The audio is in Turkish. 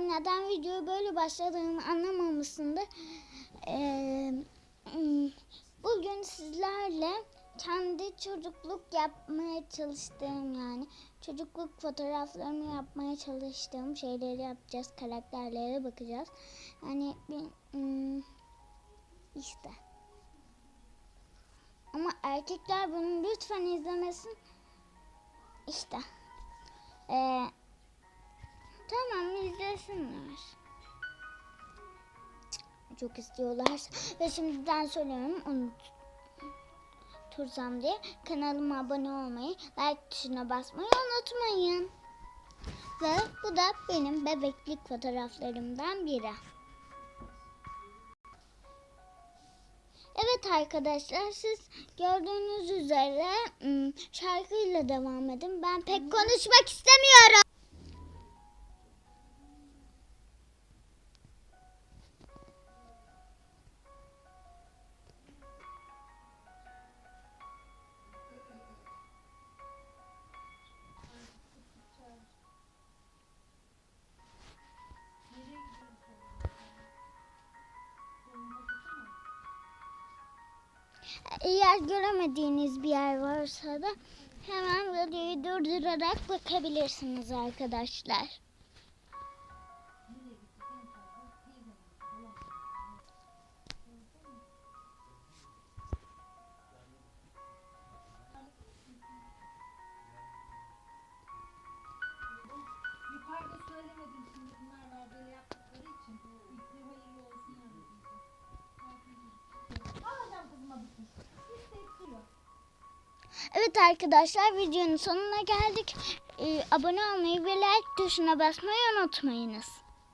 Neden videoyu böyle başladığımı anlamamışsındır. Ee, hmm, bugün sizlerle kendi çocukluk yapmaya çalıştığım yani çocukluk fotoğraflarımı yapmaya çalıştığım şeyleri yapacağız. Karakterlere bakacağız. Yani hmm, işte. Ama erkekler bunu lütfen izlemesin. İşte. Ee, Tamam izlesinler. Çok istiyorlar. Ve şimdiden söylüyorum unutursam diye kanalıma abone olmayı, like tuşuna basmayı unutmayın. Ve bu da benim bebeklik fotoğraflarımdan biri. Evet arkadaşlar siz gördüğünüz üzere şarkıyla devam edin. Ben pek konuşmak istemiyorum. Eğer göremediğiniz bir yer varsa da hemen videoyu durdurarak bakabilirsiniz arkadaşlar. Evet arkadaşlar videonun sonuna geldik. Ee, abone olmayı ve like tuşuna basmayı unutmayınız.